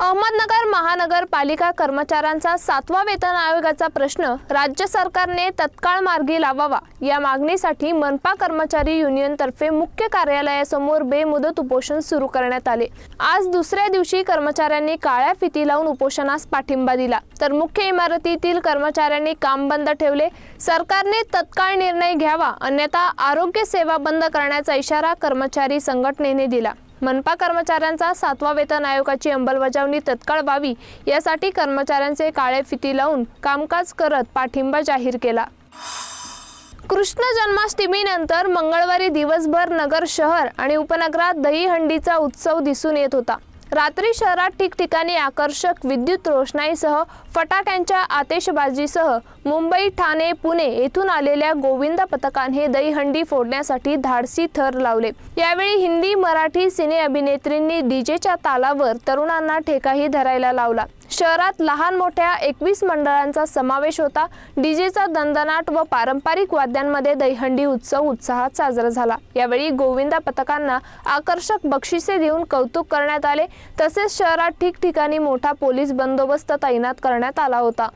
अहमदनगर महानगरपालिका कर्मचाऱ्यांचा सातवा वेतन आयोगाचा प्रश्न राज्य सरकारने तत्काळ मार्गी लावावा. या मागणीसाठी मनपा कर्मचारी युनियनतर्फे मुख्य कार्यालयासमोर बेमुदत उपोषण सुरू करण्यात आले. आज दुसऱ्या दिवशी कर्मचाऱ्यांनी काळ्या फिती लावून उपोषणास पाठिंबा दिला. तर मुख्य इमारतीतील कर्मचाऱ्यांनी काम बंद ठेवले. सरकारने तत्काळ निर्णय घ्यावा अन्यथा आरोग्य सेवा बंद करण्याचा इशारा कर्मचारी संघटनेने दिला. मनपा कर्मचाऱ्यांचा सातवा वेतन आयोगाची अंमलबजावणी तत्काळ व्हावी यासाठी कर्मचाऱ्यांचे काळे फिती लावून कामकाज करत पाठिंबा जाहीर केला. कृष्ण जन्माष्टमीनंतर मंगळवारी दिवसभर नगर शहर आणि उपनगरात दहीहंडीचा उत्सव दिसून येत होता. रात्री शहरात ठिकठिकाणी आकर्षक विद्युत रोषणाईसह फटाक्यांच्या आतिषबाजीसह मुंबई ठाणे पुणे येथून आलेल्या गोविंदा पथकाने दहीहंडी फोडण्यासाठी धाडसी थर लावले. यावेळी हिंदी मराठी सिने अभिनेत्रींनी डीजेच्या तालावर तरुणांना ठेकाही धरायला लावला. शहरात लहान मोठ्या एकवीस मंडळांचा समावेश होता. डीजेचा दंदनाट व पारंपरिक वाद्यांमध्ये दहीहंडी उत्सव उत्साहात साजरा झाला. यावेळी गोविंदा पथकांना आकर्षक बक्षिसे देऊन कौतुक करण्यात आले. तसेच शहरात ठिकठिकाणी मोठा पोलीस बंदोबस्त तैनात करण्यात आला होता.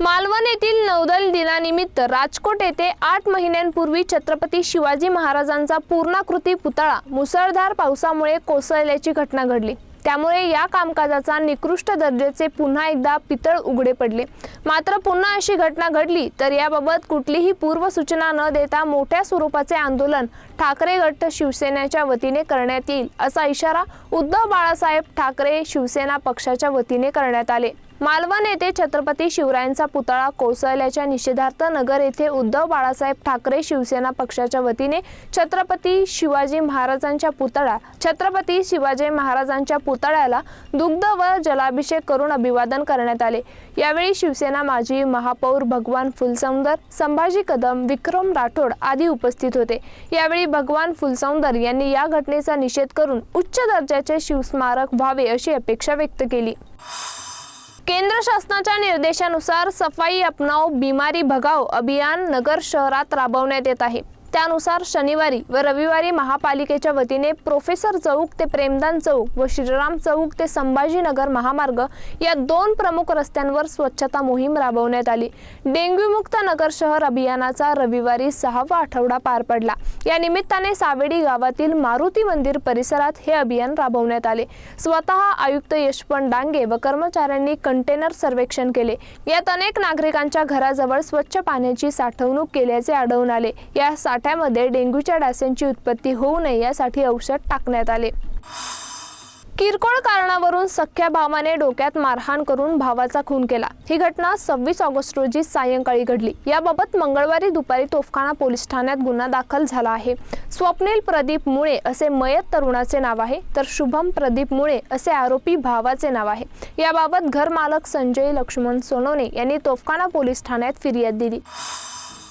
मालवण येथील नौदल दिनानिमित्त राजकोट येथे आठ महिन्यांपूर्वी छत्रपती शिवाजी महाराजांचा पूर्णाकृती पुतळा मुसळधार पावसामुळे कोसळल्याची घटना घडली. त्यामुळे या कामकाजाचा निकृष्ट दर्जाचे पुन्हा एकदा पितळ उघडे पडले. मात्र पुन्हा अशी घटना घडली तर याबाबत कुठलीही पूर्वसूचना न देता मोठ्या स्वरूपाचे आंदोलन ठाकरे गट शिवसेनेच्या वतीने करण्यात येईल असा इशारा उद्धव बाळासाहेब ठाकरे शिवसेना पक्षाच्या वतीने करण्यात आले. मालवण येथे छत्रपती शिवरायांचा पुतळा कोसळल्याच्या निषेधार्थ नगर येथे उद्धव बाळासाहेब ठाकरे शिवसेना पक्षाच्या वतीने छत्रपती शिवाजी महाराजांच्या पुतळा छत्रपती शिवाजी महाराजांच्या पुतळ्याला दुग्ध व जलाभिषेक करून अभिवादन करण्यात आले. यावेळी शिवसेना माजी महापौर भगवान फुलसौंदर संभाजी कदम विक्रम राठोड आदी उपस्थित होते. यावेळी भगवान फुलसौंदर यांनी या घटनेचा निषेध करून उच्च दर्जाचे शिवस्मारक व्हावे अशी अपेक्षा व्यक्त केली. केंद्र शासनाच्या निर्देशानुसार सफाई अपनाव बिमारी भगाव अभियान नगर शहरात राबवण्यात येत आहे. त्यानुसार शनिवारी व रविवारी महापालिकेच्या वतीने प्रोफेसर चौक ते प्रेमदान चौक व श्रीराम चौक ते संभाजीनगर महामार्ग या दोन प्रमुख रस्त्यांवर स्वच्छता मोहीम राबवण्यात आली. डेंग्यूमुक्त नगर शहर अभियानाचा रविवारी सहावा आठवडा पार पडला. या निमित्ताने सावेडी गावातील मारुती मंदिर परिसरात हे अभियान राबवण्यात आले. स्वतः आयुक्त यशवंत डांगे व कर्मचाऱ्यांनी कंटेनर सर्वेक्षण केले. यात अनेक नागरिकांच्या घराजवळ स्वच्छ पाण्याची साठवणूक केल्याचे आढळून आले. या साठ्यामध्ये डेंग्यूच्या डासांची उत्पत्ती होऊ नये यासाठी औषध टाकण्यात आले. किरकोळ कारणावरून सख्या भावाने डोक्यात मारहाण करून भावाचा खून केला. ही घटना सव्वीस ऑगस्ट रोजी सायंकाळी घडली. याबाबत मंगळवारी दुपारी तोफखाना पोलीस ठाण्यात गुन्हा दाखल झाला आहे. स्वप्नील प्रदीप मुळे असे मयत तरुणाचे नाव आहे तर शुभम प्रदीप मुळे असे आरोपी भावाचे नाव आहे. याबाबत घरमालक संजय लक्ष्मण सोनवणे यांनी तोफखाना पोलीस ठाण्यात फिर्याद दिली.